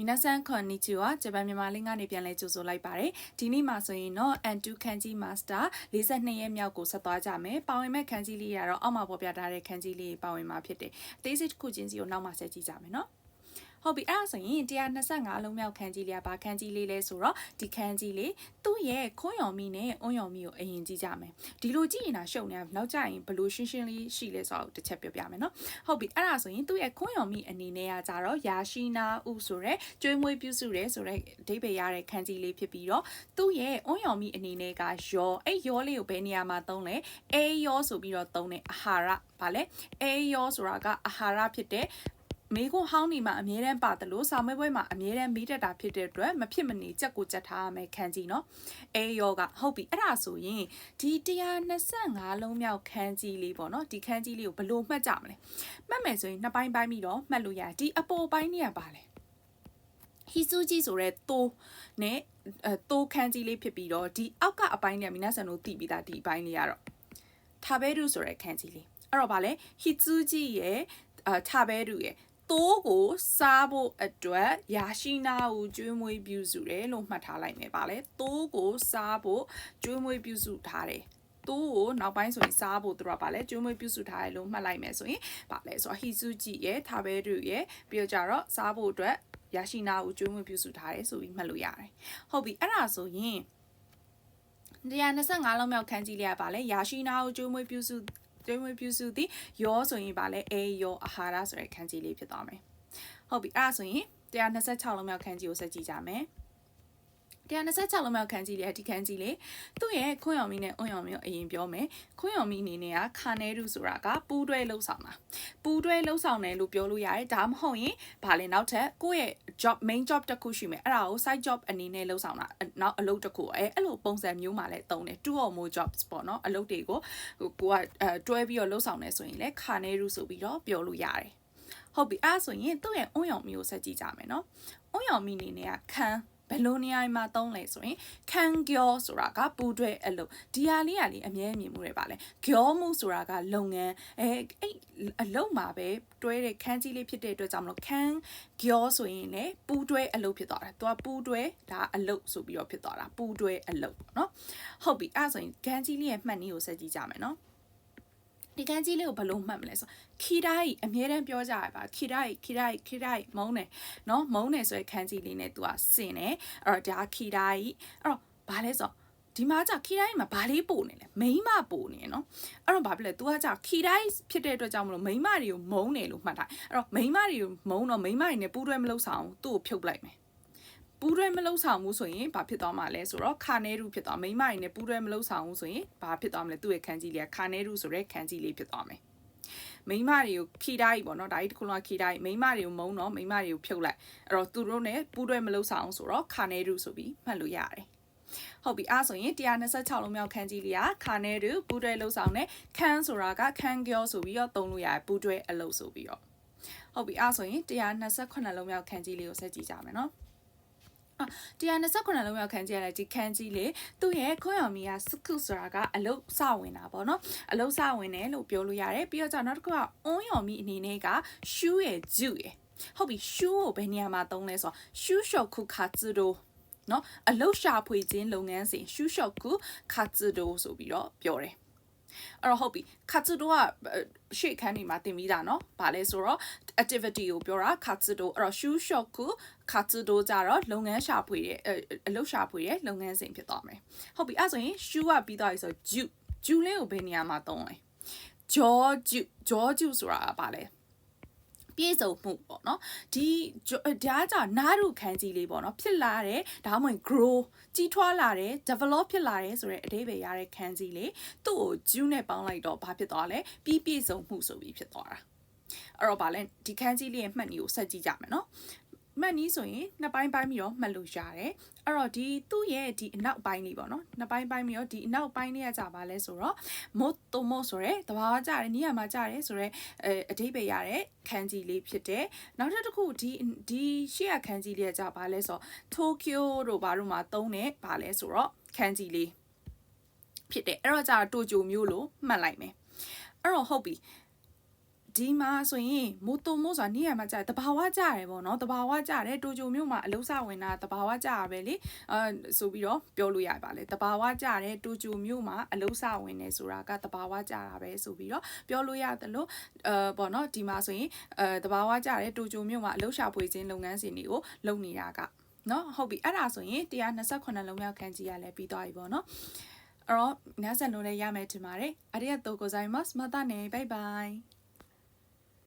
မီနာဆန်ခွန်နီချီဝါဂျပန်မြန်မာလင်းကနေပြန်လဲကြိုဆိုလိုက်ပါတယ်ဒီနေ့မှာဆိုရင်တော့ N2 ခန်းကြီး Master 42ရက်မြောက်ကိုဆက်သွားကြမယ်ပါဝင်မဲ့ခန်းကြီးလေးကတော့အောက်မှာပေါ်ပြထားတဲ့ခန်းကြီးလေးပါဝင်မှာဖြစ်တယ်အသေးစိတ်တစ်ခုချင်းစီကိုနောက်မှဆက်ကြည့်ကြမယ်နော် ဟုတ်ပြီအဲ့ဒါဆိုရင်125လုံးမြောက်ခန်းကြီးလေးကဘာခန်းကြီးလေးလဲဆိုတော့ဒီခန်းကြီးလေးသူ့ရဲ့ခွန်းရော်မီနဲ့အွန်းရော်မီကိုအရင်ကြည့်ကြမယ်ဒီလိုကြည့်ရင်တော့ရှုပ်နေတာနောက်ကျရင်ဘလို့ရှင်းရှင်းလေးရှိလဲဆိုတော့တစ်ချက်ပြောပြမယ်နော်ဟုတ်ပြီအဲ့ဒါဆိုရင်သူ့ရဲ့ခွန်းရော်မီအနေနဲ့ကကြတော့ယာရှိနာဥဆိုရဲကျွေးမွေးပြုစုရဲဆိုရဲအဓိပ္ပာယ်ရတဲ့ခန်းကြီးလေးဖြစ်ပြီးတော့သူ့ရဲ့အွန်းရော်မီအနေနဲ့ကယောအဲ့ယောလေးကိုဘယ်နေရာမှာသုံးလဲအေယောဆိုပြီးတော့သုံးတယ်အာဟာရဗာလဲအေယောဆိုတာကအာဟာရဖြစ်တဲ့ မေခွန်းဟောင်းနေမှာအမြဲတမ်းပါတယ်လို့စာမေးပွဲမှာအမြဲတမ်းမေးတတ်တာဖြစ်တဲ့အတွက်မဖြစ်မနေကြက်ကိုကြက်ထားရမယ်ခန်းကြီးเนาะအေယောကဟုတ်ပြီအဲ့ဒါဆိုရင်ဒီ125လုံးမြောက်ခန်းကြီးလေးပေါ့เนาะဒီခန်းကြီးလေးကိုဘယ်လိုမှတ်ကြမလဲမှတ်မယ်ဆိုရင်နှစ်ပိုင်းပိုင်းပြီးတော့မှတ်လို့ရတယ်ဒီအပေါ်ပိုင်းနေရပါလေဟီဆူဂျီဆိုရဲတိုးနဲ့အဲတိုးခန်းကြီးလေးဖြစ်ပြီးတော့ဒီအောက်ကအပိုင်းเนี่ยမိနာဆန်တို့တည်ပြီးသားဒီအပိုင်းလေးကတော့ထာဘဲရုဆိုရဲခန်းကြီးလေးအဲ့တော့ဗာလဲဟီဆူဂျီရဲ့အာထာဘဲရုရဲ့ တိုးကိုစားဖို့အတွက်ယာရှိနာကိုကျွေးမွေးပြုစုတယ်လို့မှတ်ထားလိုက်မယ်ပါလေတိုးကိုစားဖို့ကျွေးမွေးပြုစုထားတယ်တိုးကိုနောက်ပိုင်းဆိုရင်စားဖို့သူတို့ကပါလဲကျွေးမွေးပြုစုထားတယ်လို့မှတ်လိုက်မယ်ဆိုရင်ပါလဲဆိုတော့ဟီဆူဂျီရဲ့ထာဘဲရုရဲ့ပြီးတော့ကြတော့စားဖို့အတွက်ရရှိနာကိုကျွေးမွေးပြုစုထားတယ်ဆိုပြီးမှတ်လို့ရတယ်ဟုတ်ပြီအဲ့ဒါဆိုရင်125လုံးမြောက်ခန်းကြီးလေးကပါလဲရရှိနာကိုကျွေးမွေးပြုစု ကျွေးမွေးပြုစုသည်ယောဆိုရင်ပါလဲအေယောအာဟာရဆိုတဲ့ခန်းကြီးလေးဖြစ်သွားမယ်ဟုတ်ပြီအဲ့ဒါဆိုရင်126လုံးမြောက်ခန်းကြီးကိုဆက်ကြည့်ကြမယ် 126လုံးမြောက်ခန်းကြီးလေးအဒီခန်းကြီးလေးသူ့ရဲ့ခွန်းရောင်မီနဲ့အွန်ရောင်မီကိုအရင်ပြောမယ်ခွန်းရောင်မီအနေနဲ့ကခါနဲရုဆိုတာကပူးတွဲလှုပ်ဆောင်တာပူးတွဲလှုပ်ဆောင်တယ်လို့ပြောလို့ရတယ်ဒါမှမဟုတ်ရင်ဗာလဲနောက်ထပ်ကိုယ့်ရဲ့ job main job တစ်ခုရှိမယ်အဲ့ဒါကို side job အနေနဲ့လှုပ်ဆောင်တာနောက်အလုပ်တစ်ခုအဲအဲ့လိုပုံစံမျိုးမှလည်းတုံးတယ် two or more jobs ပေါ့နော်အလုပ်တွေကိုဟိုကိုကအဲတွဲပြီးတော့လှုပ်ဆောင်နေဆိုရင်လည်းခါနဲရုဆိုပြီးတော့ပြောလို့ရတယ်ဟုတ်ပြီအဲ့ဆိုရင်သူ့ရဲ့အွန်ရောင်မီကိုဆက်ကြည့်ကြမယ်နော်အွန်ရောင်မီအနေနဲ့ကခန်း ဘယ်လိုနေရာမှာသုံးလဲဆိုရင်ခံကျော်ဆိုတာကပူတွဲအလုပ်ဒီဟာလေးကလေအမြဲမြင်မှုတွေပါလဲကျော်မှုဆိုတာကလုပ်ငန်းအဲအဲ့အလုပ်မှာပဲတွဲတဲ့ခန်းကြီးလေးဖြစ်တဲ့အတွက်ကြောင့်မလို့ခံကျော်ဆိုရင်လည်းပူတွဲအလုပ်ဖြစ်သွားတာသူကပူတွဲဒါအလုပ်ဆိုပြီးတော့ဖြစ်သွားတာပူတွဲအလုပ်ပေါ့နော်ဟုတ်ပြီအဲ့ဒါဆိုရင်ခန်းကြီးလေးရဲ့မှတ်နည်းကိုဆက်ကြည့်ကြမယ်နော် ဒီကန်းကြီးလေးကိုဘယ်လိုမှတ်မလဲဆိုခီတာကြီးအမြဲတမ်းပြောကြရပါခီတာကြီးခီတာကြီးခီတာကြီးမုန်းတယ်နော်မုန်းတယ်ဆိုတဲ့ခန်းကြီးလေးနဲ့သူကစင်တယ်အဲ့တော့ဒါခီတာကြီးအဲ့တော့ဘာလဲဆိုဒီမှာကြာခီတိုင်းမှာဘာလေးပို့နေလဲမိမပို့နေနော်အဲ့တော့ဘာဖြစ်လဲ तू ကကြာခီတိုင်းဖြစ်တဲ့အတွက်ကြောင့်မလို့မိမတွေကိုမုန်းတယ်လို့မှတ်ထားအဲ့တော့မိမတွေကိုမုန်းတော့မိမတွေနဲ့ပူးတွဲမလုပ်ဆောင်သူ့ကိုဖြုတ်လိုက်မယ် ပူးတွဲမလှုပ်ဆောင်ဘူးဆိုရင်ဘာဖြစ်သွားမှာလဲဆိုတော့ခါနဲရူဖြစ်သွားမိမရင်းနဲ့ပူးတွဲမလှုပ်ဆောင်ဘူးဆိုရင်ဘာဖြစ်သွားမလဲသူ့ရဲ့ခန်းကြီးလေးကခါနဲရူဆိုတဲ့ခန်းကြီးလေးဖြစ်သွားမယ်မိမတွေကိုခိတိုင်းပေါ့နော်ဒါကြီးတစ်ခုလုံးခိတိုင်းမိမတွေကိုမုံတော့မိမတွေကိုဖြုတ်လိုက်အဲ့တော့သူတို့ ਨੇ ပူးတွဲမလှုပ်ဆောင်ဆိုတော့ခါနဲရူဆိုပြီးမှတ်လို့ရတယ်ဟုတ်ပြီအားဆိုရင်126လုံးမြောက်ခန်းကြီးလေးကခါနဲရူပူးတွဲလှုပ်ဆောင်နဲ့ခန်းဆိုတာကခန်းကျော်ဆိုပြီးတော့သုံးလို့ရတယ်ပူးတွဲအလုပ်ဆိုပြီးတော့ဟုတ်ပြီအားဆိုရင်128လုံးမြောက်ခန်းကြီးလေးကိုဆက်ကြည့်ကြမယ်နော် 129လုံးရောက်ခန်းကြည့်ရတဲ့ဒီခန်းကြီးလေသူ့ရဲ့ခွင့်ရော်မီကစကုဆိုတာကအလုတ်စဝင်တာပေါ့နော်အလုတ်စဝင်တယ်လို့ပြောလို့ရတယ်ပြီးတော့ကျနောက်တစ်ခုကအွန်းရော်မီအနေနဲ့ကရှူးရဲ့ဂျူရဲ့ဟုတ်ပြီရှူးကိုဘယ်နေရာမှာသုံးလဲဆိုတော့ရှူးရှော့ခုခါဇူဒိုနော်အလုတ်ရှာဖွေခြင်းလုပ်ငန်းစဉ်ရှူးရှော့ခုခါဇူဒိုဆိုပြီးတော့ပြောတယ် အဲ့တော့ဟုတ်ပြီခါချူတိုကရှေ့ခန်းနေမှာတင်ပြီးတာနော်ဘာလဲဆိုတော့ activity ကိုပြောတာခါချူတိုအဲ့တော့ shoe shop ကိုခါချူတိုကြတော့လုပ်ငန်းရှာဖွေတဲ့အလုပ်ရှာဖွေတဲ့လုပ်ငန်းစဉ်ဖြစ်သွားမယ်ဟုတ်ပြီအဲ့ဆိုရင် shoe ကပြီးသွားပြီဆိုတော့ ju ju လေးကိုဘယ်နေရာမှာသုံးလဲ jaw ju jaw ju ဆိုတာကဘာလဲ ပြည့်စုံမှုပေါ့နော်ဒီဒါကြနားရုခန်းကြီးလေးပေါ့နော်ဖြစ်လာတဲ့ဒါမှမဟုတ် grow ကြီးထွားလာတဲ့ develop ဖြစ်လာတဲ့ဆိုတဲ့အဓိပ္ပာယ်ရတဲ့ခန်းကြီးလေးသူ့ကို Jew နဲ့ပေါင်းလိုက်တော့ဘာဖြစ်သွားလဲပြီးပြည့်စုံမှုဆိုပြီးဖြစ်သွားတာအဲ့တော့ဗာလဲဒီခန်းကြီးလေးရဲ့မှတ်နည်းကိုဆက်ကြည့်ကြမယ်နော် မှတ်နည်းဆိုရင်နှစ်ပိုင်းပိုင်းပြီးတော့မှတ်လို့ရတယ်အဲ့တော့ဒီသူ့ရဲ့ဒီအနောက်ပိုင်းလေးပေါ့နော်နှစ်ပိုင်းပိုင်းပြီးတော့ဒီအနောက်ပိုင်းလေးကကြာပါလဲဆိုတော့မို့တိုမို့ဆိုရဲတဘာဝကြတယ်နီးရမှာကြတယ်ဆိုရဲအဲအဓိပ္ပာယ်ရတဲ့ခန်းကြီးလေးဖြစ်တယ်နောက်တစ်ခုဒီဒီရှေ့ရခန်းကြီးလေးကကြာပါလဲဆိုတော့တိုကျိုတို့ဘာလို့မှသုံးတယ်ဘာလဲဆိုတော့ခန်းကြီးလေးဖြစ်တယ်အဲ့တော့ကြာတိုကျိုမျိုးလို့မှတ်လိုက်မယ်အဲ့တော့ဟုတ်ပြီ ဒီမှာဆိုရင်မိုးတုံမိုးဆိုတာနေရာမှာကြာတဘာဝကြာတယ်ပေါ့နော်တဘာဝကြာတယ်တိုဂျိုမြို့မှာအလုံးစဝင်တာတဘာဝကြာပဲလေအဲဆိုပြီးတော့ပြောလို့ရပါလေတဘာဝကြာတယ်တိုဂျိုမြို့မှာအလုံးစဝင်နေဆိုတာကတဘာဝကြာတာပဲဆိုပြီးတော့ပြောလို့ရတယ်လို့အဲပေါ့နော်ဒီမှာဆိုရင်အဲတဘာဝကြာတယ်တိုဂျိုမြို့မှာအလုံးရှာဖွေခြင်းလုပ်ငန်းစဉ်တွေကိုလုပ်နေတာကနော်ဟုတ်ပြီအဲ့ဒါဆိုရင်128လုံးမြောက်ခန်းကြီးရလဲပြီးသွားပြီပေါ့နော်အဲ့တော့နားဆင်လို့လည်းရမယ်ထင်ပါတယ်အရိယတိုကိုဇိုင်မတ်မတ်တနေဘိုင်ဘိုင်